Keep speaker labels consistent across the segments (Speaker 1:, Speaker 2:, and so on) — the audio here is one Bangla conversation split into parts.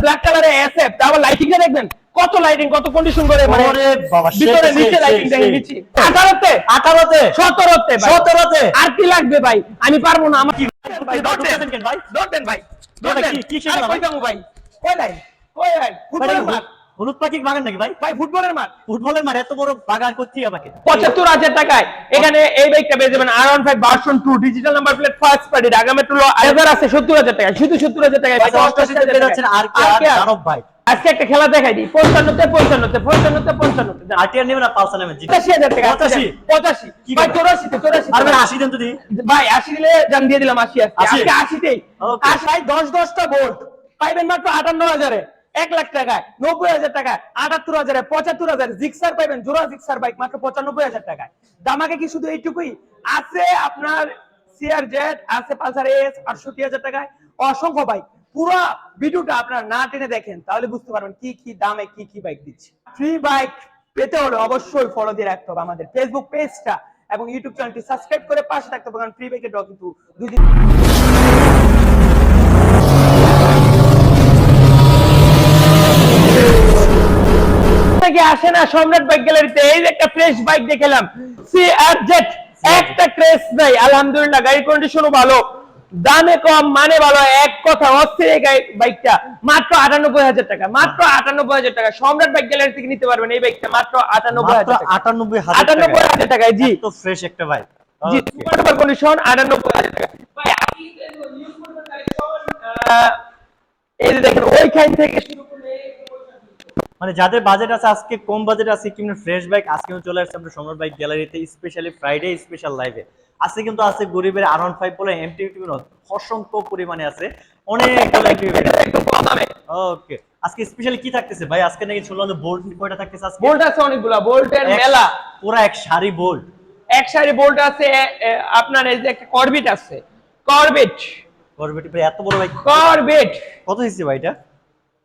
Speaker 1: ব্ল্যাক কালারে এসএফ তারপর লাইটিংটা দেখবেন। কত লাইটিং কত কন্ডিশন করে মানে ভিতরে নিচে লাইটিং
Speaker 2: সেই,
Speaker 1: দেখেন
Speaker 2: সেই।
Speaker 1: নিচে। 18
Speaker 2: আঠারোতে?
Speaker 1: 17 ভাই।
Speaker 2: সতেরোতে?
Speaker 1: আর কি লাগবে ভাই? আমি পারব না আমার কি?
Speaker 2: ভাই, ঢুকতেছেন দেন। ভাই?
Speaker 1: ধরবেন ভাই।
Speaker 2: এটা
Speaker 1: ভাই
Speaker 2: কি- কি
Speaker 1: ভাই? কই নাই? কই ভাই ফুটবল
Speaker 2: হলুদ বাগান নাকি ভাই?
Speaker 1: ভাই ফুটবলের মাঠ।
Speaker 2: ফুটবলের মাঠে এত বড় বাগান করছি আমাকে।
Speaker 1: পঁচাত্তর হাজার টাকায়। এখানে এই বাইকটা পেয়ে যাবেন R one five version two digital number plate first party Dhaka metro হাজার আছে সত্তর হাজার টাকা শুধু সত্তর হাজার টাকায়
Speaker 2: আর কে আর ভাই।
Speaker 1: আজকে একটা খেলা দেখাই দিই পঞ্চান্নতে পঞ্চান্নতে পঞ্চান্নতে পঞ্চান্নতে।
Speaker 2: নেবে না
Speaker 1: পঁচাশি হাজার টাকা
Speaker 2: পঁচাশি?
Speaker 1: পঁচাশি। ভাই? চৌরাশিতে চৌরাশি
Speaker 2: আর ভাই আশি দেন তো
Speaker 1: ভাই আশি দিলে জান দিয়ে দিলাম আশি
Speaker 2: আশি?
Speaker 1: আশিতেই।
Speaker 2: Okay.
Speaker 1: আশি ভাই দশ দশটা ভোল্ট পাইবেন মাত্র আটান্ন হাজারে। এক লাখ টাকায়, নব্বই হাজার টাকায়, আটাত্তর হাজারে, পঁচাত্তর হাজার জিক্সার পাইবেন, জোড়া জিক্সার বাইক, মাত্র পঁচানব্বই হাজার টাকায়। দামাকে কি শুধু এইটুকুই? আছে আপনার সিআর জেড আছে পালসার এস আটষট্টি হাজার টাকায়, অসংখ্য বাইক। পুরো ভিডিওটা আপনার না টেনে দেখেন, তাহলে বুঝতে পারবেন কি কি দামে কি কি বাইক দিচ্ছে। ফ্রি বাইক পেতে হলে অবশ্যই ফলো দিয়ে রাখতে হবে আমাদের ফেসবুক পেজটা এবং ইউটিউব চ্যানেলটি সাবস্ক্রাইব করে পাশে থাকতে হবে, কারণ ফ্রি বাইকের ড্র কিন্তু দুই থেকে আসে না সম্রাট বাইক গ্যালারিতে? এই যে একটা ফ্রেশ বাইক দেখলাম। সিআর জেড একটা ক্রেস নাই। আলহামদুলিল্লাহ গাড়ির কন্ডিশনও ভালো। দামে কম মানে ভালো। এক কথা অস্থির এই বাইকটা মাত্র আটানব্বই হাজার টাকা মাত্র আটানব্বই হাজার টাকা। সম্রাট বাইক গ্যালারি থেকে নিতে পারবেন এই বাইকটা মাত্র আটানব্বই হাজার
Speaker 2: আটানব্বই
Speaker 1: আটানব্বই হাজার টাকায় জি।
Speaker 2: তো ফ্রেশ একটা ভাই
Speaker 1: জি. সুপার কন্ডিশন আটানব্বই হাজার টাকা। ভাই, আপনি এই যে দেখেন ওইখান থেকে শুরু করে
Speaker 2: মানে যাদের বাজেট আছে আজকে কম বাজেট আছে কিন্তু ফ্রেশ বাইক আজকে চলে আসছে আমরা সম্রাট বাইক গ্যালারিতে স্পেশালি ফ্রাইডে স্পেশাল লাইভে আজকে কিন্তু আছে গরিবের আর ওয়ান ফাইভ বলে এমটি অসংখ্য পরিমাণে আছে। অনেকগুলো ওকে আজকে স্পেশালি কি থাকতেছে ভাই? আজকে নাকি শুনলাম বোল্ট কয়টা থাকতেছে আজকে?
Speaker 1: বোল্ট আছে অনেকগুলা। বোল্টের মেলা
Speaker 2: পুরা এক সারি বোল্ট
Speaker 1: এক সারি বোল্ট আছে আপনার এই যে একটা করবিট আছে। করবিট
Speaker 2: করবেটি ভাই এত বড় ভাই
Speaker 1: করবিট
Speaker 2: কত দিচ্ছে ভাই এটা?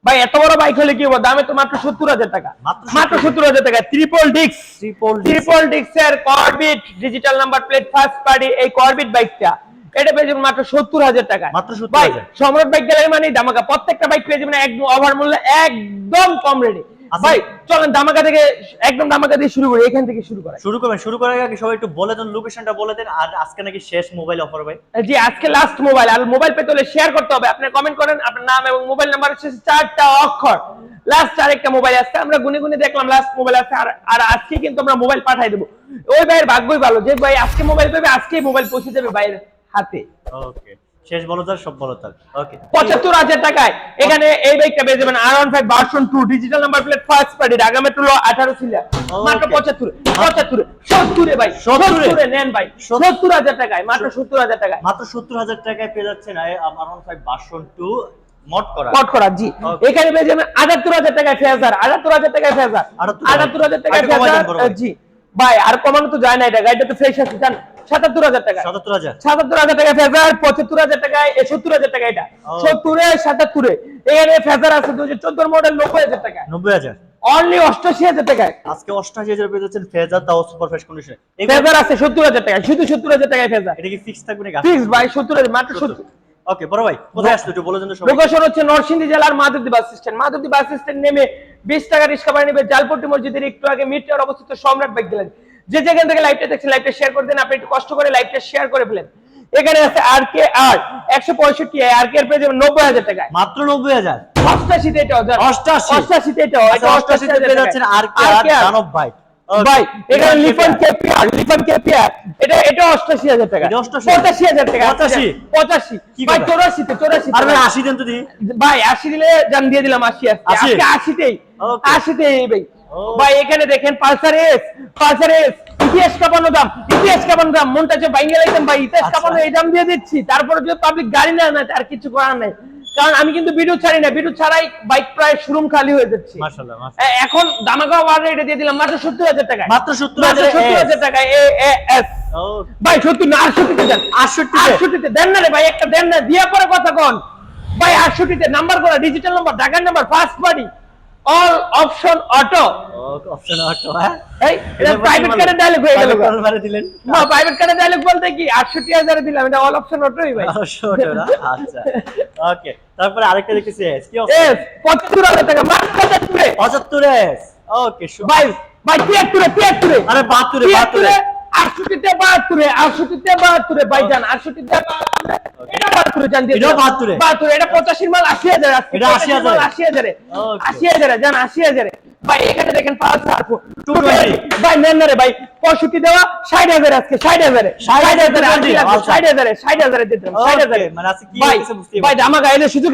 Speaker 1: ভাই এত বড় বাইক হলে কি হবে? দামে তো মাত্র সত্তর হাজার টাকা।
Speaker 2: মাত্র
Speaker 1: সত্তর হাজার। টাকা। ট্রিপল ডিক্স
Speaker 2: ট্রিপল
Speaker 1: ডিক্স ডিক্সের করবিট digital number plate first party এই করবিট বাইকটা এটা পেয়ে যাবেন মাত্র সত্তর হাজার টাকা
Speaker 2: মাত্র 70,000
Speaker 1: সম্রাট বাইক গ্যালারি মানে দামাকা প্রত্যেকটা বাইক পেয়ে যাবেন একদম ওভার মূল্য একদম কম রেটে। ভাই চলেন দামাকা থেকে একদম দামাকা দিয়ে শুরু করি এখান থেকে শুরু করা
Speaker 2: শুরু করবেন শুরু করার আগে সবাই একটু বলে দেন লোকেশনটা বলে দেন আর আজকে নাকি শেষ মোবাইল অফার ভাই?
Speaker 1: জি আজকে লাস্ট মোবাইল আর মোবাইল পেতে হলে শেয়ার করতে হবে। আপনি কমেন্ট করেন আপনার নাম এবং মোবাইল নাম্বার শেষে চারটা অক্ষর। লাস্ট আরেকটা মোবাইল আসছে আমরা গুনে গুনে দেখলাম লাস্ট মোবাইল আছে আর আর আজকে কিন্তু আমরা মোবাইল পাঠাই দেবো। ওই ভাইয়ের ভাগ্যই ভালো যে ভাই আজকে মোবাইল পাবে আজকেই মোবাইল পৌঁছে যাবে ভাইয়ের হাতে।
Speaker 2: ওকে শেষ বলো তার সব বলো তার। ওকে
Speaker 1: পঁচাত্তর হাজার টাকায়। এখানে এই বাইকটা পেয়ে যাবেন R one five version two digital number plate first party Dhaka metro আঠারো সিলিয়ার মাত্র
Speaker 2: Okay.
Speaker 1: পঁচাত্তর পঁচাত্তর সত্তরে ভাই
Speaker 2: সত্তরে?
Speaker 1: সত্তরে নেন ভাই
Speaker 2: সত্তর?
Speaker 1: সত্তর হাজার টাকায় মাত্র সত্তর? হাজার টাকায়।
Speaker 2: মাত্র সত্তর হাজার টাকায় পেয়ে যাচ্ছেন আমার ফাইভ ভার্সন টু মড করা।
Speaker 1: কট করা জি। এখানে পেয়ে যাবেন আটাত্তর হাজার টাকায় ফেজার আটাত্তর হাজার টাকায় ফেজার
Speaker 2: 78,000
Speaker 1: হাজার। টাকায় ফেজার জি। ভাই আর কমানো তো যায় না এটা গাড়িটা তো ফ্রেশ আছে জান সাতাত্তর হাজার টাকা।
Speaker 2: সাতাত্তর হাজার?
Speaker 1: সাতাত্তর হাজার টাকা ফেজার পঁচাত্তর হাজার টাকায় সত্তর হাজার টাকা এটা. সত্তরে সাতাত্তরে। এখানে ফেজার আছে দু হাজার চোদ্দ মডেল নব্বই হাজার টাকা।
Speaker 2: নব্বই হাজার?
Speaker 1: অনলি অষ্টআশি হাজার টাকায়।
Speaker 2: আজকে অষ্টআশি হাজার পেয়ে যাচ্ছেন ফেজার তাও সুপার ফ্রেশ কন্ডিশন
Speaker 1: ফেজার আছে সত্তর হাজার টাকা শুধু সত্তর হাজার টাকায় ফেজার।
Speaker 2: এটা কি ফিক্স থাকবে নাকি
Speaker 1: ফিক্স ভাই সত্তর হাজার মাত্র সত্তর।
Speaker 2: ওকে বড় ভাই কোথায় আসলো একটু বলে দেন সবাই।
Speaker 1: লোকেশন হচ্ছে নরসিংদী জেলার Madhabdi bus stand. Madhabdi bus stand নেমে বিশ টাকা রিক্সা ভাড়া নেবে। জালপট্টি মসজিদের একটু আগে মিটার অবস্থিত সম্রাট বাইক গেলেন। যে যেখান থেকে লাইভটা দেখছেন লাইভটা শেয়ার করে দেন আপনি একটু কষ্ট করে লাইভটা শেয়ার করে ফেলেন। এখানে আছে আর কে আর একশো পঁয়ষট্টি আর কে এর পেয়ে যাবেন নব্বই হাজার টাকায়।
Speaker 2: মাত্র নব্বই হাজার?
Speaker 1: অষ্টাশিতে এটা
Speaker 2: অষ্টাশি?
Speaker 1: অষ্টাশিতে এটা
Speaker 2: আচ্ছা অষ্টআশিতে পেয়ে যাচ্ছেন আর কে আর দানব ভাই।
Speaker 1: ভাই এখানে লিফন কেপিআর লিফন কেপিআর এটা এটা অষ্টাশি হাজার টাকা।
Speaker 2: এটা 88
Speaker 1: পঁচাশি হাজার টাকা
Speaker 2: পঁচাশি?
Speaker 1: পঁচাশি।
Speaker 2: কি
Speaker 1: ভাই
Speaker 2: কথা?
Speaker 1: চৌরাশিতে চৌরাশি
Speaker 2: আর ভাই আশি দেন তো দিই।
Speaker 1: ভাই আশি দিলে জান দিয়ে দিলাম আশি আজকে
Speaker 2: আশি?
Speaker 1: আজকে আশিতেই।
Speaker 2: Okay.
Speaker 1: আশিতেই ভাই। ভাই এখানে দেখেন পালসার এস পালসার এস। ইতিহাস কাপানো দাম ইতিহাস কাপানো দাম। মনটা যে লাইতাম ভাই ইতিহাস
Speaker 2: আচ্ছা।
Speaker 1: কাপানো এই দাম দিয়ে দিচ্ছি। তারপরে যদি পাবলিক গাড়ি না নেয় আর কিছু করার নাই। কারণ আমি কিন্তু ভিডিও ছাড়ি না। ভিডিও ছাড়াই বাইক প্রায় শোরুম খালি হয়ে যাচ্ছে। এখন দিয়ে দিলাম মাত্র সত্তর হাজার টাকায়।
Speaker 2: মাত্র 70,000
Speaker 1: মাত্র সত্তর হাজার টাকায় এ এ এস। ভাই সত্তর না আটষট্টিতে দেন।
Speaker 2: আটষট্টি
Speaker 1: আটষট্টিতে। দেন না রে ভাই একটা দেন না। দিয়ে পরে কথা কন। ভাই আটষট্টিতে। নাম্বার করা ডিজিটাল নাম্বার ঢাকার number first party all option auto
Speaker 2: option auto হ্যাঁ?
Speaker 1: এই এটা প্রাইভেট কারের ডায়লগ হয়ে গেল।
Speaker 2: Private দিলেন?
Speaker 1: না প্রাইভেট কারের ডায়লগ বলতে কি আটষট্টি হাজারে দিলাম এটা অল অপশন অটোই ভাই।
Speaker 2: অবশ্য অটো না? আচ্ছা। ওকে তারপরে আরেকটা দেখতেছি এস কি
Speaker 1: এস পঁচাত্তর হাজার টাকা মাত্র পঁচাত্তরে
Speaker 2: পঁচাত্তর এস ওকে
Speaker 1: ভাই ভাই তিয়াত্তরে তিয়াত্তরে।
Speaker 2: আরে বাহাত্তরে বাহাত্তরে।
Speaker 1: তিয়াত্তরে আটষট্টিতে বাহাত্তরে আটষট্টিতে বাহাত্তরে ভাই আটষট্টিতে এটা বাহাত্তরে জান দিয়ে
Speaker 2: বাহাত্তরে?
Speaker 1: বাহাত্তরে এটা পঁচাশির মাল আশি হাজার
Speaker 2: এটা আশি
Speaker 1: 85
Speaker 2: হাজারে?
Speaker 1: আশি হাজারে।
Speaker 2: Okay.
Speaker 1: আশি হাজারে যান আশি হাজারে। ভাই এখানে দেখেন পাঁচ ভাই নেন না রে ভাই পঁয়ষট্টি দেওয়া ষাট হাজার আজকে ষাট হাজারে। ষাট হাজারে
Speaker 2: 220
Speaker 1: আজকে। ষাট হাজারে ষাট হাজারে দিতাম ষাট হাজারে।
Speaker 2: মানে
Speaker 1: ভাই ভাই আমার গাইলে
Speaker 2: SF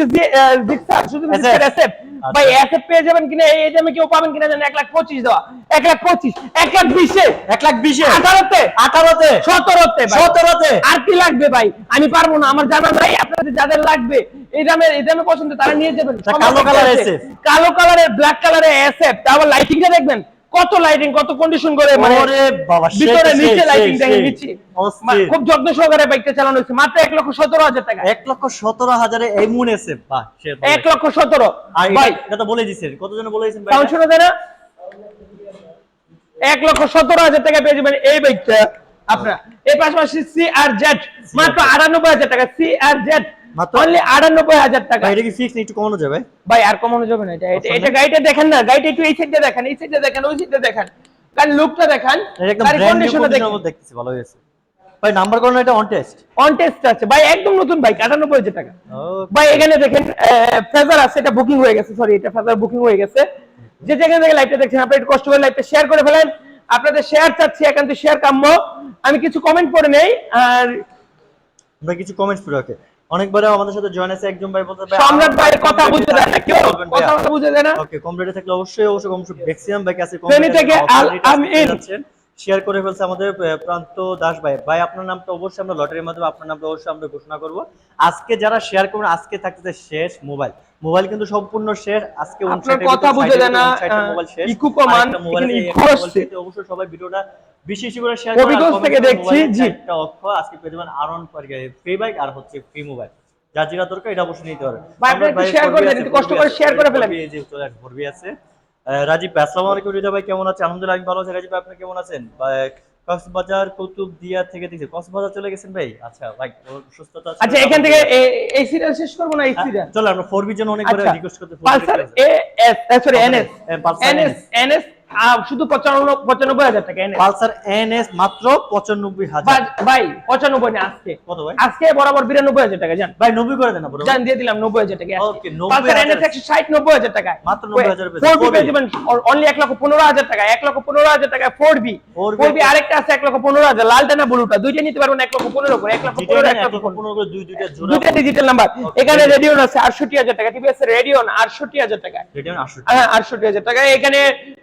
Speaker 1: এসএফ। ভাই এসএফ পেয়ে যাবেন কিনা এই দামে কেউ পাবেন কিনা জানেন এক লাখ পঁচিশ দেওয়া। এক লাখ পঁচিশ এক লাখ বিশে।
Speaker 2: এক লাখ বিশে?
Speaker 1: আঠারোতে।
Speaker 2: আঠারোতে?
Speaker 1: সতেরোতে ভাই।
Speaker 2: সতেরোতে?
Speaker 1: আর কি লাগবে ভাই? আমি পারব না আমার জানা নাই আপনাদের যাদের লাগবে এই দামে এই দামে পছন্দ তারা নিয়ে যাবেন।
Speaker 2: কালো কালার
Speaker 1: কালো কালারের ব্ল্যাক কালারের এসএফ তারপর লাইটিংটা দেখবেন। কত লাইটিং কত কন্ডিশন করে মানে ভিতরে নিচে লাইটিং দেখেন। নিচে। খুব যত্ন সহকারে বাইকটা চালানো হয়েছে। মাত্র এক লক্ষ সতেরো হাজার টাকা।
Speaker 2: এক লক্ষ সতেরো হাজারে এমন এসে
Speaker 1: এক লক্ষ সতেরো। ভাই
Speaker 2: এটা- তো বলে দিছেন কত জন বলে ভাই
Speaker 1: সাউন্ড শোনা যায় না। এক লক্ষ সতেরো হাজার টাকা পেয়ে যাবেন এই বাইকটা আপনার। এর পাশাপাশি সি আর জেড মাত্র আটানব্বই হাজার টাকা। C R Z? অনলি আটানব্বই হাজার টাকা।
Speaker 2: ভাই এটা কি ফিক্স একটু কমানো যাবে?
Speaker 1: ভাই আর কমানো যাবে না এটা এটা- গাড়িটা দেখেন না গাড়িটা একটু এই সাইডে দেখেন এই সাইডে দেখেন ওই দেখেন। গাড়ির লুকটা দেখেন গাড়ির কন্ডিশনটা দেখেন।
Speaker 2: কন্ডিশনের দেখতেছি ভালো হয়েছে। ভাই নাম্বার কোন এটা অন টেস্ট
Speaker 1: অন টেস্ট আছে। ভাই একদম নতুন বাইক আটানব্বই হাজার টাকা। ভাই এখানে দেখেন ফেজার আছে এটা বুকিং হয়ে গেছে সরি এটা ফেজার বুকিং হয়ে গেছে। যে যেখানে থেকে লাইভটা দেখছেন আপনি একটু কষ্ট করে লাইভটা শেয়ার করে ফেলেন। আপনাদের শেয়ার চাচ্ছি একান্ত শেয়ার কাম্য। আমি কিছু কমেন্ট করে নেই আর
Speaker 2: আমরা কিছু কমেন্টস পড়ে অনেকবার আমাদের সাথে জয়েন আছে একজন ভাই বলতে
Speaker 1: সম্রাট ভাইয়ের কথা বুঝতে দেয় না কেউ কথা বুঝতে দেয় না।
Speaker 2: ওকে কম রেটে থাকলে অবশ্যই অবশ্যই কম ম্যাক্সিমাম বাইক আছে
Speaker 1: ফেনী থেকে আল আমিন।
Speaker 2: শেয়ার করে ফেলছে আমাদের প্রান্ত দাস ভাই। ভাই আপনার নামটা অবশ্যই আমরা লটারির মাধ্যমে আপনার নামটা অবশ্যই আমরা ঘোষণা করব। আজকে যারা শেয়ার করবেন আজকে থাকতেছে শেষ মোবাইল মোবাইল কিন্তু সম্পূর্ণ শেষ আজকে
Speaker 1: কথা বুঝে
Speaker 2: 60
Speaker 1: না,
Speaker 2: এর ভিতর 60 মোবাইল শেষ।
Speaker 1: ইকো কমান,
Speaker 2: অবশ্যই সবাই ভিডিওটা বেশি বেশি করে শেয়ার
Speaker 1: হবিগঞ্জ থেকে দেখছি, জি।
Speaker 2: একটা অক্ষ আজকে পেয়ে যাবেন আরন ফ্রি বাইক আর হচ্ছে ফ্রি মোবাইল যার যেটা দরকার এটা অবশ্যই নিতে পারবেন
Speaker 1: ভাই, আপনি একটু share করে দেন, একটু কষ্ট করে share করে ফেলেন।
Speaker 2: এই যে চলে ভরবি আছে। রাজীব আসসালামু আলাইকুম হৃদয় ভাই কেমন আছে? আলহামদুলিল্লাহ আমি ভালো আছি। রাজীব আপনি কেমন আছেন? ভাই, কক্সবাজার কুতুবদিয়া থেকে দেখছি। কক্সবাজার চলে গেছেন ভাই? আচ্ছা ভাই সুস্থতা
Speaker 1: আচ্ছা এখান থেকে এই সিরিয়াল শেষ করব না এই সিরিয়াল
Speaker 2: চলো আমরা ফোর বি জন্য অনেকবার
Speaker 1: আচ্ছা
Speaker 2: রিকোয়েস্ট করতে
Speaker 1: পালসার এ সরি এনএস এনএস এনএস শুধু পঁচানব্বই পঁচানব্বই হাজার টাকা এনএস।
Speaker 2: পালসার এনএস মাত্র পঁচানব্বই হাজার।
Speaker 1: ভাই পঁচানব্বই না আজকে।
Speaker 2: কত ভাই?
Speaker 1: আজকে বরাবর বিরানব্বই হাজার টাকা জান।
Speaker 2: ভাই নব্বই করে দেন
Speaker 1: জান দিয়ে দিলাম নব্বই হাজার টাকা পালসার এনএস একশো ষাট নব্বই হাজার টাকা
Speaker 2: মাত্র 90,000 পেয়েছে।
Speaker 1: ফোর বি
Speaker 2: 4B
Speaker 1: পেয়ে যাবেন অনলি এক লক্ষ পনেরো হাজার টাকা এক লক্ষ পনেরো হাজার টাকা ফোর বি ফোর বি আরেকটা আছে এক লক্ষ পনেরো হাজার লালটা না ব্লুটা? দুইটা নিতে পারবেন এক লক্ষ পনেরো করে এক লক্ষ পনেরো এক লক্ষ পনেরো
Speaker 2: করে দুই দুইটা জোড়া
Speaker 1: দুইটা ডিজিটাল নাম্বার এখানে রেডিওন আছে আটষট্টি হাজার টাকা। টিভিএস রেডিওন আটষট্টি হাজার টাকা
Speaker 2: আটষট্টি।
Speaker 1: হ্যাঁ আটষট্টি হাজার টাকা এখানে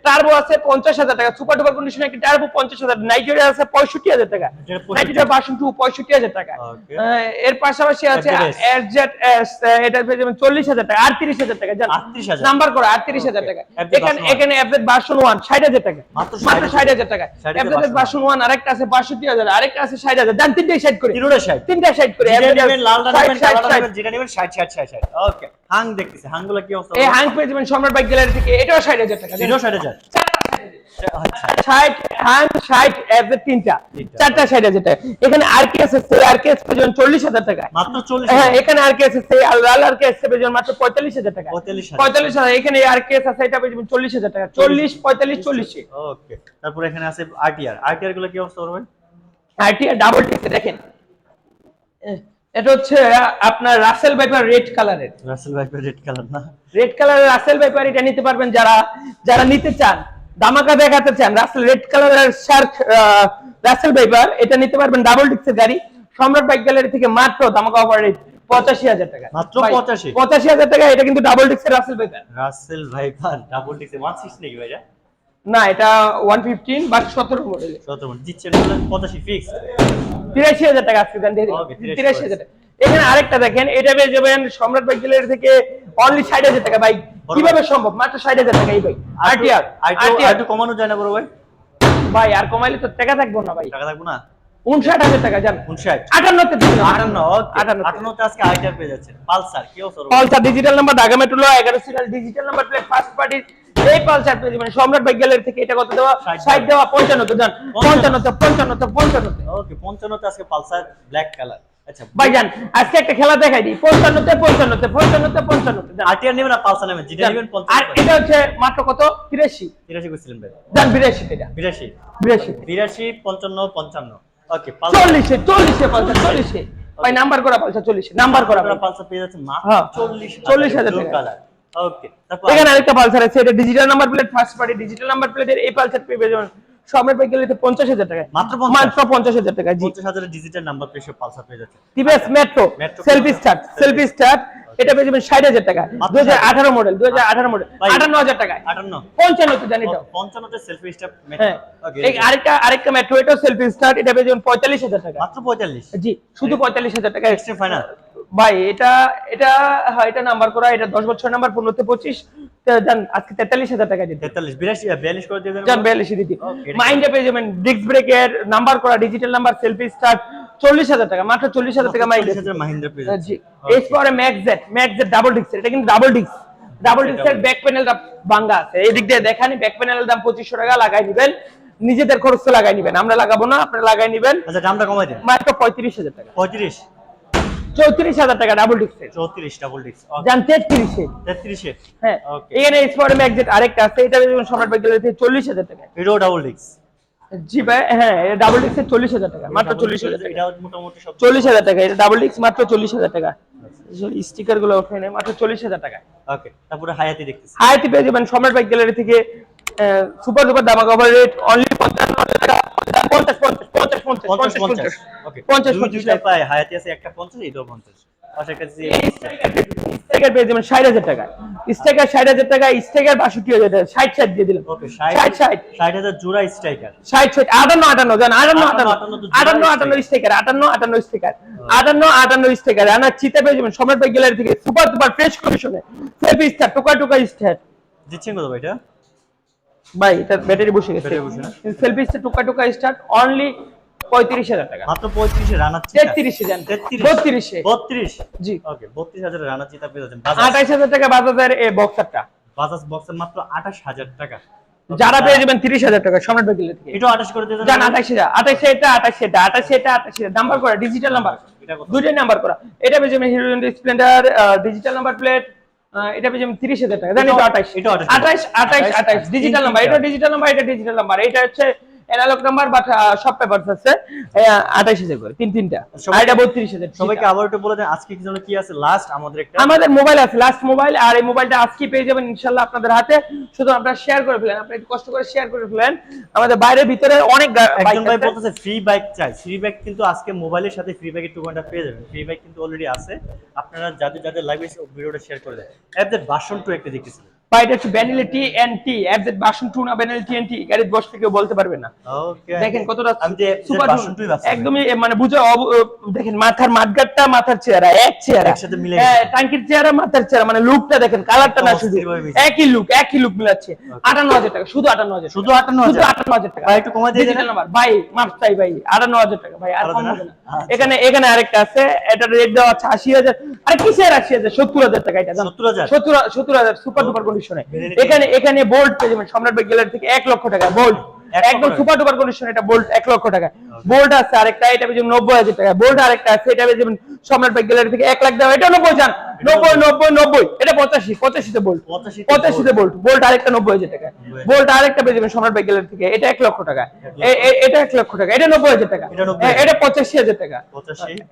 Speaker 1: টার্বো আছে পঞ্চাশ হাজার টাকা। সুপার ডুপার কন্ডিশন একটি টার্বো পঞ্চাশ হাজার নাইজেরিয়া আছে পঁয়ষট্টি হাজার টাকা। নাইজেরিয়া ভার্সন টু পঁয়ষট্টি হাজার টাকা। এর পাশাপাশি আছে এরজেড এস এটা চল্লিশ হাজার টাকা আটত্রিশ হাজার টাকা নাম্বার করে আটত্রিশ হাজার টাকা। এখানে এখানে এফজেড ভার্সন ওয়ান ষাট হাজার টাকা।
Speaker 2: মাত্র
Speaker 1: মাত্র
Speaker 2: 60,000
Speaker 1: ষাট হাজার টাকা
Speaker 2: 60,000
Speaker 1: ভার্সন ওয়ান আরেকটা আছে বাষট্টি হাজার আরেকটা আছে ষাট হাজার। জান তিনটাই ষাট করে।
Speaker 2: তিনোটা ষাট
Speaker 1: ষাট করে।
Speaker 2: লালটা নেবেন
Speaker 1: 60,
Speaker 2: কালারটা
Speaker 1: 60
Speaker 2: নেবেন যেটা নেবেন ষাট ষাট ষাট ষাট। ওকে হাং দেখতেছি হাংগুলো কি অবস্থা?
Speaker 1: এই হাং পেয়ে যাবেন সম্রাট বাইক গ্যালারি থেকে। এটাও ষাট হাজার টাকা।
Speaker 2: ষাট হাজার। আচ্ছা।
Speaker 1: এখানে আর কে এস আর কে এস পেয়ে চল্লিশ হাজার টাকা। হ্যাঁ এখানে আর কে এস আর লাল আর কে এস পেয়ে মাত্র পঁয়তাল্লিশ হাজার টাকা। পঁয়তাল্লিশ হাজার। এখানে আর কে এস আছে এটা পেয়ে চল্লিশ হাজার টাকা। চল্লিশ পঁয়তাল্লিশ চল্লিশে।
Speaker 2: ওকে তারপর এখানে আছে আরটিআর আরটিআরগুলো কি অবস্থা করবেন?
Speaker 1: আইটি ডাবল দেখেন। এটা হচ্ছে আপনার রাসেল ভাইপার রেড কালারের
Speaker 2: রাসেল ভাইপের রেড কালার না?
Speaker 1: রেড কালারের রাসেল ভাইপার এটা নিতে পারবেন যারা যারা নিতে চান। দামাকা দেখাতে চান রাসেল রেড কালারের শার্ক রাসেল ভাইপার এটা নিতে পারবেন ডাবল ডিক্সের গাড়ি। সম্রাট বাইক গ্যালারি থেকে মাত্র দামাকা অফার রেট পঁচাশি হাজার টাকা।
Speaker 2: মাত্র 85?
Speaker 1: পঁচাশি? হাজার টাকা এটা কিন্তু double ডিক্সের Russell viper
Speaker 2: Russell viper double ডিক্স ওয়ান সিক্স নাকি
Speaker 1: না এটা ওয়ান ফিফটিন বা সতেরো মডেল
Speaker 2: সতেরো দিচ্ছেন পঁচাশি ফিক্স
Speaker 1: তিরাশি হাজার টাকা আজকে দিয়ে দিলাম।
Speaker 2: Okay, 83
Speaker 1: তিরাশি হাজার টাকা। এখানে আরেকটা দেখেন এটা পেয়ে যাবেন সম্রাট বাইক গ্যালারি থেকে অনলি ষাট হাজার টাকা বাইক কীভাবে সম্ভব? মাত্র ষাট হাজার টাকা এই বাইক আরটিআর
Speaker 2: আইটু কমানো যায় না বড় ভাই?
Speaker 1: ভাই আর কমাইলে তো টাকা থাকব না ভাই।
Speaker 2: টাকা থাকব না?
Speaker 1: উনষাট হাজার টাকা জান
Speaker 2: উনষাট?
Speaker 1: আটান্নতে
Speaker 2: আটান্ন
Speaker 1: আটান্ন
Speaker 2: আটান্নতে। আজকে আইটার পেয়ে যাচ্ছেন পালসার কি
Speaker 1: Pulsar digital number Dhaka metro এগারো serial digital number plate first party এই পালসার পেয়ে যাবেন। সম্রাট বাইক গ্যালারি থেকে এটা কত দেওয়া?
Speaker 2: ষাট
Speaker 1: দেওয়া। পঞ্চান্নতে পঞ্চান্নতে পঞ্চান্নতে
Speaker 2: ওকে পঞ্চান্নতে আজকে পালসার ব্ল্যাক কালার
Speaker 1: ভাইজান আজকে একটা খেলা দেখাই দিই। পঞ্চান্নতে পঞ্চান্নতে পঞ্চান্নতে পঞ্চান্নতে।
Speaker 2: আরটিআর নেবেন পালসার নেবেন যেটা নেবেন
Speaker 1: আর এটা হচ্ছে মাত্র কত? তিরাশি।
Speaker 2: বিরাশি করছিলেন ভাই।
Speaker 1: যান বিরাশি এটা
Speaker 2: বিরাশি।
Speaker 1: বিরাশি
Speaker 2: বিরাশি পঞ্চান্ন পঞ্চান্ন। ওকে
Speaker 1: চল্লিশে চল্লিশে পালসার চল্লিশে। ভাই নাম্বার করা পালসার চল্লিশে। নাম্বার করা।
Speaker 2: পালসার পেয়ে
Speaker 1: হ্যাঁ।
Speaker 2: মাত্র চল্লিশ
Speaker 1: চল্লিশ হাজার টাকা।
Speaker 2: ওকে
Speaker 1: এখানে আরেকটা পালসার আছে এটা digital number plate first party digital number প্লেটের এই পালসার পেয়ে যাবেন সম্রাট বাইক গ্যালারিতে পঞ্চাশ হাজার টাকা
Speaker 2: মাত্র
Speaker 1: মাত্র পঞ্চাশ হাজার টাকা জি।
Speaker 2: পঞ্চাশ হাজারের ডিজিটাল নাম্বার পেয়ে পালসার পেয়ে যাচ্ছে।
Speaker 1: TVS metro selfie start selfie start এটা পেয়ে যাবেন ষাট হাজার টাকা। দু হাজার। আঠারো মডেল দু হাজার আঠারো মডেল। আটান্ন হাজার
Speaker 2: আটান্ন
Speaker 1: পঞ্চান্নতে জানি এটা
Speaker 2: পঞ্চান্নতে সেলফি স্টেপ
Speaker 1: হ্যাঁ। আরেকটা আরেকটা মেট্রো এটা সেলফি স্টার্ট এটা পেয়ে যাবেন পঁয়তাল্লিশ হাজার টাকা।
Speaker 2: মাত্র পঁয়তাল্লিশ?
Speaker 1: জি শুধু পঁয়তাল্লিশ হাজার টাকা।
Speaker 2: ফাইনাল
Speaker 1: ভাই এটা এটা হ্যাঁ এটা নাম্বার করা এটা দশ বছর নাম্বার পনেরোতে পঁচিশ। আজকে তেতাল্লিশ হাজার টাকা দিতে।
Speaker 2: তেতাল্লিশ বিরাশি বিয়াল্লিশ করে দিয়ে
Speaker 1: বিয়াল্লিশ দিদি মাইন্ডে পেয়ে যাবেন ডিস্ক ব্রেকের নাম্বার করা ডিজিটাল নাম্বার সেলফি স্টার্ট চল্লিশ হাজার টাকা মাত্র চল্লিশ হাজার টাকা মাইন্ডে
Speaker 2: চল্লিশ হাজার মাহিন্দ্রা পেয়ে
Speaker 1: জি
Speaker 2: যাচ্ছে
Speaker 1: এরপরে Max Z Max Z double disc এটা কিন্তু ডাবল ডিস্ক ডাবল ডিস্কের ব্যাক প্যানেলটা ভাঙ্গা আছে। এই দিক দিয়ে দেখানি ব্যাক প্যানেলের দাম পঁচিশশো টাকা লাগাই নিবেন। নিজেদের খরচে লাগাই নিবেন আমরা লাগাবো না আপনারা লাগাই নিবেন।
Speaker 2: আচ্ছা দামটা কমাই দেন।
Speaker 1: মাত্র পঁয়ত্রিশ হাজার টাকা।
Speaker 2: পঁয়ত্রিশ?
Speaker 1: চৌত্রিশ হাজার টাকা ডাবল ডিস্কের
Speaker 2: চৌত্রিশ ডাবল ডিস্ক
Speaker 1: যান তেত্রিশে।
Speaker 2: তেত্রিশে?
Speaker 1: হ্যাঁ এখানে আরেকটা আছে এটা সম্রাট চল্লিশ হাজার টাকা।
Speaker 2: এটাও ডাবল ডিস্ক
Speaker 1: জি ভাই হ্যাঁ এটা ডাবল ডিক্সের চল্লিশ হাজার টাকা। মাত্র হাজার টাকা। চল্লিশ হাজার টাকা এটা মাত্র চল্লিশ হাজার টাকা। স্টিকারগুলো ওখানে চল্লিশ হাজার টাকা গ্যালারি থেকে সুপার ডুপার দামা কভার রেট অনলি পঞ্চাশ পঞ্চাশ। স্টেকার পেয়ে যাবেন ষাট হাজার টাকা স্টেকার ষাট হাজার টাকা স্টেকার বাষট্টি হাজার টাকা ষাট ষাট দিয়ে দিলাম। ষাট
Speaker 2: ষাট
Speaker 1: ষাট।
Speaker 2: ষাট হাজার জোড়া স্ট্রাইকার
Speaker 1: ষাট ষাট আটান্ন আটান্ন জান আটান্ন
Speaker 2: আটান্ন,
Speaker 1: আটান্ন
Speaker 2: আটান্ন তো
Speaker 1: আটান্ন আটান্ন চিতে পেয়ে যাবেন সম্রাট বাইক গ্যালারি থেকে। সুপার সুপার ফ্রেশ কন্ডিশনে। সেলফি স্টার টোকা টোকা স্টার।
Speaker 2: দিচ্ছেন কত ভাই এটা?
Speaker 1: ভাই এটা ব্যাটারি বসে গেছে? সেলফি স্টার টোকা টোকা স্টার। অনলি পঁয়ত্রিশ হাজার টাকা।
Speaker 2: মাত্র পঁয়ত্রিশে রানার
Speaker 1: তেত্রিশে যান বত্রিশে।
Speaker 2: বত্রিশ?
Speaker 1: জি।
Speaker 2: ওকে বত্রিশ হাজার রানার চিতা পেয়ে যাচ্ছেন
Speaker 1: আঠাইশ হাজার টাকা বাজাজের এই বক্সারটা।
Speaker 2: বাজাজ বক্সের মাত্র আঠাশ হাজার টাকা।
Speaker 1: যারা পেয়ে যাবেন তিরিশ হাজার টাকা সম্রাট গ্যালারি থেকে।
Speaker 2: এটাও আঠাশ করে দিয়ে
Speaker 1: জান আঠাশে যা আঠাশে এটা আঠাশে এটা আঠাশে এটা আঠাশে এটা নাম্বার করা ডিজিটাল নাম্বার
Speaker 2: এটা কত?
Speaker 1: নাম্বার করা। এটা পেয়ে যাবেন Hero Splendor digital number plate এটা পেয়ে যাবেন তিরিশ হাজার টাকা। জানি আঠাশ। আঠাশ আঠাশ
Speaker 2: আঠাশ,
Speaker 1: আঠাশ ডিজিটাল নাম্বার এটা ডিজিটাল নাম্বার এটা ডিজিটাল নাম্বার এটা হচ্ছে অ্যানালগ নাম্বার বাট সব পেপারস আছে। করে তিন তিনটা। আর এটা
Speaker 2: সবাইকে আবার একটু বলে দেন আজকে কি জন্য কি আছে? লাস্ট আমাদের একটা
Speaker 1: আমাদের মোবাইল আছে লাস্ট মোবাইল আর এই মোবাইলটা আজকে পেয়ে যাবেন ইনশাল্লাহ আপনাদের হাতে। শুধু আপনারা শেয়ার করে ফেলেন আপনি একটু কষ্ট করে শেয়ার করে ফেলেন। আমাদের বাইরের ভিতরে অনেক
Speaker 2: একজন ভাই বলতেছে ফ্রি বাইক চাই। ফ্রি বাইক কিন্তু আজকে মোবাইলের সাথে ফ্রি বাইকের টুকনটা পেয়ে যাবেন। ফ্রি বাইক কিন্তু অলরেডি আছে। আপনারা যাদের যাদের এসে ভিডিওটা শেয়ার করে দেন। অ্যাপদের ভার্সন টু একটা দেখতেছিলেন।
Speaker 1: বা এটা হচ্ছে T N T FZ version 2 না টি এন টি গাড়ির বসতে কেউ বলতে পারবে না।
Speaker 2: ওকে
Speaker 1: দেখেন কতটা সুপার একদমই মানে বুঝে দেখেন মাথার মাঠগাটটা মাথার চেহারা এক চেহারা।
Speaker 2: একসাথে মিলে
Speaker 1: হ্যাঁ চেহারা মাথার চেহারা মানে লুকটা দেখেন কালারটা না শুধু। একই লুক একই লুক মিলাচ্ছে। আটান্ন হাজার টাকা শুধু আটান্ন হাজার
Speaker 2: শুধু 58,000
Speaker 1: শুধু আটান্ন হাজার টাকা।
Speaker 2: ভাই, একটু কমায় দিয়ে দেন।
Speaker 1: ভাই মাপ চাই ভাই আটান্ন হাজার টাকা ভাই আর কম হবে না।
Speaker 2: আচ্ছা।
Speaker 1: এখানে এখানে আরেকটা আছে এটা রেট দেওয়া আছে আশি হাজার। আরে কিসের আশি হাজার? সত্তর হাজার টাকা এটা জানো?
Speaker 2: 70,000?
Speaker 1: সত্তর সত্তর হাজার সুপার ডুপার কন্ডিশনে এখানে এখানে বোল্ট পেয়ে যাবেন সম্রাট ভাই গ্যালারি থেকে এক লক্ষ টাকা বোল্ট একদম সুপার ডুপার কন্ডিশন এটা বোল্ট এক লক্ষ টাকা। বোল্ট আছে আরেকটা এটা পেয়ে যাবেন নব্বই হাজার টাকা। বোল্ট আরেকটা আছে এটা পেয়ে যাবেন সম্রাট বাইক গ্যালারি থেকে এক লাখ দেওয়া এটা নব্বই যান নব্বই নব্বই নব্বই। এটা পঁচাশি পঁচাশিতে বোল্ট পঁচাশিতে বোল্ট বোল্ট আরেকটা নব্বই হাজার টাকা। বোল্ট আরেকটা পেয়ে যাবেন সম্রাট থেকে। এটা এক লক্ষ টাকা। এটা এক লক্ষ টাকা। এটা নব্বই হাজার টাকা।
Speaker 2: এটা 90,000
Speaker 1: এ- এটা পঁচাশি হাজার টাকা।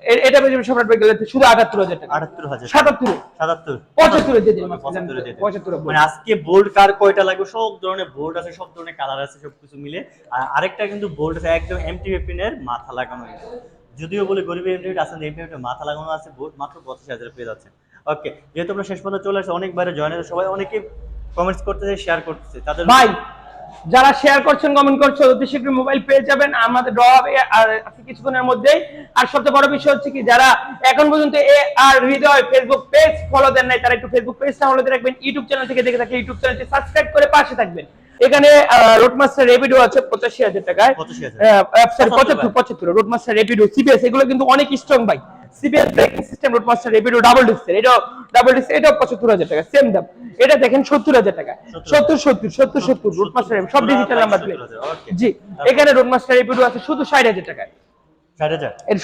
Speaker 1: এটা পেয়ে যাবেন সম্রাট থেকে। শুধু আটাত্তর হাজার টাকা।
Speaker 2: আটাত্তর হাজার
Speaker 1: সাতাত্তর।
Speaker 2: সাতাত্তর।
Speaker 1: পঁচাত্তরে
Speaker 2: পঁচাত্তরে মানে আজকে বোল্ড কার কয়টা লাগবে? সব ধরনের বোল্ড আছে সব ধরনের কালার আছে সবকিছু মিলে। আর আরেকটা কিন্তু বোল্ড আছে একদম এমটি পিনের মাথা লাগানো। যদিও বলে গরিবের এমটি আছে এমটি মাথা লাগানো আছে মাত্র পঁচিশ হাজার পেয়ে যাচ্ছে। ওকে যেহেতু আমরা শেষ পর্যন্ত চলে আসছে অনেক বাইরে জয়েন আছে সবাই অনেকে কমেন্টস করতেছে শেয়ার করতেছে। তাদের
Speaker 1: ভাই যারা শেয়ার করছেন কমেন্ট করছেন অতি শীঘ্রই মোবাইল পেয়ে যাবেন। আমাদের ড্র হবে আর কিছুক্ষণের মধ্যেই। আর সবচেয়ে বড় বিষয় হচ্ছে কি যারা এখন পর্যন্ত A R Hridoy Facebook page follow দেন নাই তারা একটু ফেসবুক পেজটা ফলো দিয়ে রাখবেন। ইউটিউব চ্যানেল থেকে দেখে থাকলে ইউটিউব চ্যানেলটি সাবস্ক্রাইব করে পাশে থাকবেন। এখানে রোডমাস্টার রেপিডো আছে পঁচাশি হাজার টাকায়।
Speaker 2: পঁচাশি হাজার।
Speaker 1: সরি
Speaker 2: পঁচাত্তর
Speaker 1: পঁচাত্তর রোডমাস্টার রেপিডো সিবিএস এগুলো কিন্তু অনেক strong bike CBL braking system road master Rapido double ডিস্কের এটা ডাবল ডিস্ক এটা 75000 টাকা সেম দাম। এটা দেখেন 70000 টাকা। 70 70 70 70 রোড মাস্টার সব ডিজিটাল নাম্বার
Speaker 2: দিয়ে।
Speaker 1: জি এখানে রোড মাস্টার রেপিডো আছে শুধু 60000 টাকায়।
Speaker 2: ষাট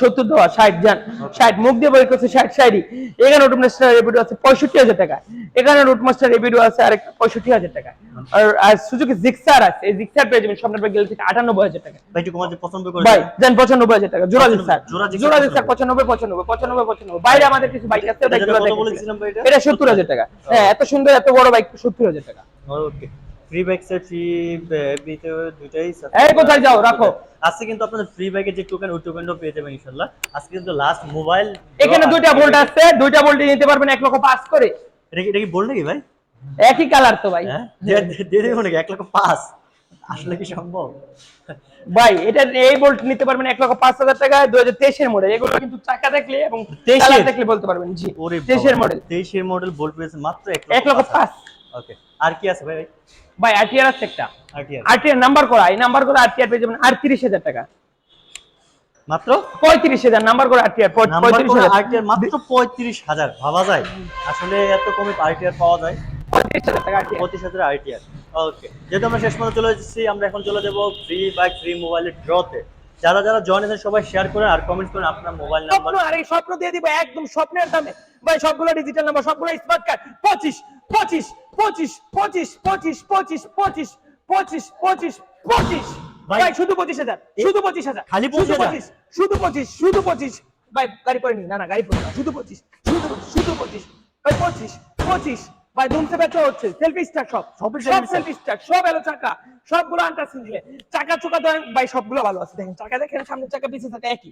Speaker 1: সত্তর দেওয়া ষাট যান ষাট মুখ দিয়ে বই করছে ষাট ষাটই। এখানে রুট মাস্টার রেভিডিও আছে পঁয়ষট্টি হাজার টাকা। এখানে রুট মাস্টার রেভিডিও আছে আরেক পঁয়ষট্টি হাজার টাকা। আর আর সুজুকি জিক্সার আছে। এই জিক্সার পেয়ে যাবেন সামনের গেলে থেকে আটানব্বই হাজার টাকা।
Speaker 2: ভাই একটু কমাতে পছন্দ করে
Speaker 1: ভাই দেন। পঁচানব্বই হাজার টাকা। জোড়া জিক্সার
Speaker 2: জোড়া জিক্সার
Speaker 1: পঁচানব্বই পঁচানব্বই পঁচানব্বই পঁচানব্বই। বাইরে আমাদের কিছু বাইক আছে?
Speaker 2: এটা
Speaker 1: সত্তর হাজার টাকা। হ্যাঁ এত সুন্দর এত বড় বাইক সত্তর হাজার টাকা।
Speaker 2: Okay. Free bike set free বিতে দুইটাই
Speaker 1: এই কোথায় যাও, রাখো।
Speaker 2: আজকে কিন্তু আপনাদের ফ্রি বাইকের যে টোকেন ওই টোকেনটাও পেয়ে যাবেন ইনশাআল্লাহ। আজকে কিন্তু লাস্ট মোবাইল
Speaker 1: এখানে দুইটা বোল্ট আছে দুইটা বোল্ট নিতে পারবেন এক লক্ষ পাঁচ করে।
Speaker 2: এটা কি এটা কি বললে কি ভাই?
Speaker 1: একই কালার তো ভাই।
Speaker 2: হ্যাঁ? দিয়ে- দেবো নাকি? এক লক্ষ পাঁচ। আসলে কি সম্ভব?
Speaker 1: ভাই এটা এই বোল্ট নিতে পারবেন এক লক্ষ পাঁচ হাজার টাকা দু হাজার তেইশের মডেল এগুলো কিন্তু চাকা দেখলে এবং
Speaker 2: 23
Speaker 1: কালার বলতে পারবেন। জি তেইশের মডেল
Speaker 2: তেইশের মডেল ভোল্ট পেয়েছে মাত্র এক
Speaker 1: এক লক্ষ পাঁচ
Speaker 2: ওকে আর কি আছে ভাই?
Speaker 1: ভাই আরটিআর আছে একটা।
Speaker 2: আর
Speaker 1: আরটিআর নাম্বার করা এই নাম্বার করে আরটিআর পেয়ে যাবেন আটত্রিশ হাজার টাকা।
Speaker 2: মাত্র?
Speaker 1: পঁয়ত্রিশ হাজার নাম্বার করে আরটিআর
Speaker 2: নাম্বার
Speaker 1: পঁয়ত্রিশ
Speaker 2: করে
Speaker 1: হাজার।
Speaker 2: আরটিআর মাত্র পঁয়ত্রিশ হাজার ভাবা যায়। আসলে এত কমে আরটিআর পাওয়া যায়।
Speaker 1: পঁয়ত্রিশ হাজার টাকা আরটিআর
Speaker 2: পঁচিশ হাজার আইটিআর ওকে যেহেতু আমরা শেষ পর্যন্ত চলে এসেছি আমরা এখন চলে যাব ফ্রি বাইক ফ্রি মোবাইলের ড্রতে যারা যারা জয়েন আছেন সবাই শেয়ার করেন আর কমেন্ট করেন আপনার মোবাইল নাম্বার
Speaker 1: আর এই স্বপ্ন দিয়ে দিব একদম স্বপ্নের দামে। ভাই সবগুলো ডিজিটাল নাম্বার সবগুলো স্মার্ট কার্ড 25 25 25 25 25 25 25 25 25 25
Speaker 2: ভাই
Speaker 1: শুধু 25000 শুধু 25000
Speaker 2: খালি 25000
Speaker 1: শুধু 25 শুধু 25 ভাই গাড়ি করে নি না না গাড়ি করে শুধু 25 শুধু শুধু 25 ভাই 25 25 ভাই ধুমসে ব্যথা হচ্ছে। সেলফি স্টার সব। সব সেলফি স্টার সব এলো চাকা। সবগুলো আন্টার সিঙ্গলে। চাকা চোকা ভাই সবগুলো ভালো আছে। দেখেন চাকা দেখেন সামনে চাকা থাকে একই।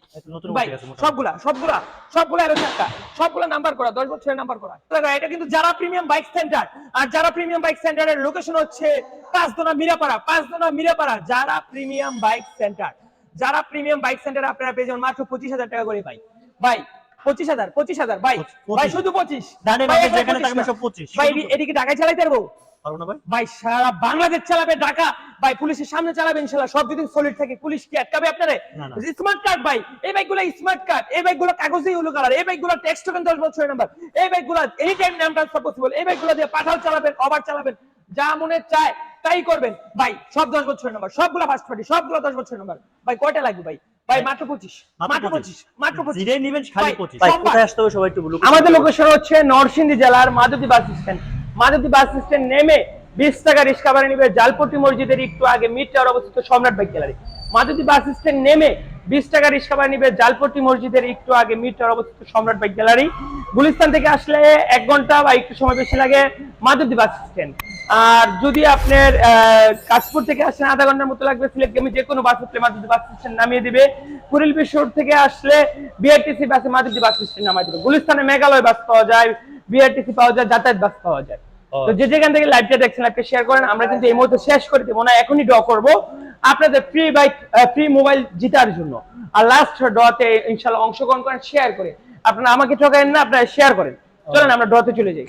Speaker 1: ভাই। সবগুলা সবগুলা সবগুলা এরো চাকা। সবগুলা নাম্বার করা দশ বছরের নাম্বার করা। এটা কিন্তু যারা প্রিমিয়াম বাইক সেন্টার আর যারা প্রিমিয়াম বাইক সেন্টারের লোকেশন হচ্ছে পাঁচদোনা মিরাপাড়া পাঁচদোনা মিরাপাড়া যারা প্রিমিয়াম বাইক সেন্টার যারা প্রিমিয়াম বাইক সেন্টার আপনারা পেয়ে যাবেন মাত্র পঁচিশ হাজার টাকা করে ভাই ভাই পঁচিশ হাজার পঁচিশ হাজার। ভাই ভাই শুধু পঁচিশ। ভাই, এটা
Speaker 2: যেখানে
Speaker 1: 25
Speaker 2: থাকবে
Speaker 1: না।
Speaker 2: সব 25
Speaker 1: ভাই
Speaker 2: শুধু
Speaker 1: এদিকে ঢাকায় চালাইতে পারব
Speaker 2: পারব ভাই?
Speaker 1: ভাই সারা বাংলাদেশ চালাবে ঢাকা ভাই পুলিশের সামনে চালাবে ইনশাল্লাহ। সব যদি সলিড থাকে পুলিশ কি আটকাবে আপনারে?
Speaker 2: না, না।
Speaker 1: স্মার্ট কার্ড ভাই। এই বাইকগুলো স্মার্ট কার্ড এই বাইকগুলো কাগজে হলো কালার এই বাইকগুলো টেক্সট টোকেন 10 বছরের নাম্বার এই বাইকগুলো এনি টাইম নাম ট্রান্সফার পসিবল এই বাইকগুলো দিয়ে চালাবেন চালাবেন। যা মনে চায় তাই করবেন। ভাই সব 10 বছরের নাম্বার সবগুলো ফার্স্ট পার্টি সবগুলো 10 বছরের নাম্বার ভাই কয়টা লাগবে ভাই? ভাই মাত্র 25 মাত্র 25 মাত্র 25
Speaker 2: যেটাই নিবেন খালি
Speaker 1: ভাই,
Speaker 2: পঁচিশ। ভাই কোথায় আসতে হবে সবাই একটু বলুন
Speaker 1: আমাদের লোকেশন হচ্ছে নরসিংদী জেলার Madhabdi bus stand Madhabdi bus stand নেমে বিশ টাকা রিক্সা ভাড়া নিবে জালপট্টি মসজিদের একটু আগে মিড টাওয়ার অবস্থিত Samrat bike gallery. Madhabdi bus stand নেমে বিশ টাকা রিক্সা ভাড়া নিবে জালপট্টি মসজিদের একটু আগে মিড টাওয়ার অবস্থিত সম্রাট বাইক গ্যালারি। গুলিস্তান থেকে আসলে এক ঘণ্টা বা একটু সময় বেশি লাগে মাধবদী বাস স্ট্যান্ড। আর যদি আপনার কাশপুর থেকে আসেন আধা ঘণ্টার মতো লাগবে সিলেট গেমে যে কোনো বাস উঠলে মাধবদী বাস স্ট্যান্ড নামিয়ে দিবে। কুড়িল বিশ্ব থেকে আসলে বিআরটিসি বাসে মাধবদী বাস স্ট্যান্ড নামিয়ে দিবে। গুলিস্তানে মেঘালয় বাস পাওয়া যায় বিআরটিসি পাওয়া যায় যাতায়াত বাস পাওয়া যায়। তো যে যেখান থেকে লাইভটা দেখছেন লাইভটা শেয়ার করেন আমরা কিন্তু এই মুহূর্তে শেষ করে দেবো না এখনই ড্র করব। আপনাদের ফ্রি বাইক ফ্রি মোবাইল জিতার জন্য। আর লাস্ট ড্রতে ইনশাল্লাহ অংশগ্রহণ করেন শেয়ার করে। আপনারা আমাকে ঠকায়েন না, আপনারা শেয়ার করেন। চলেন, আমরা ড্রতে চলে যাই।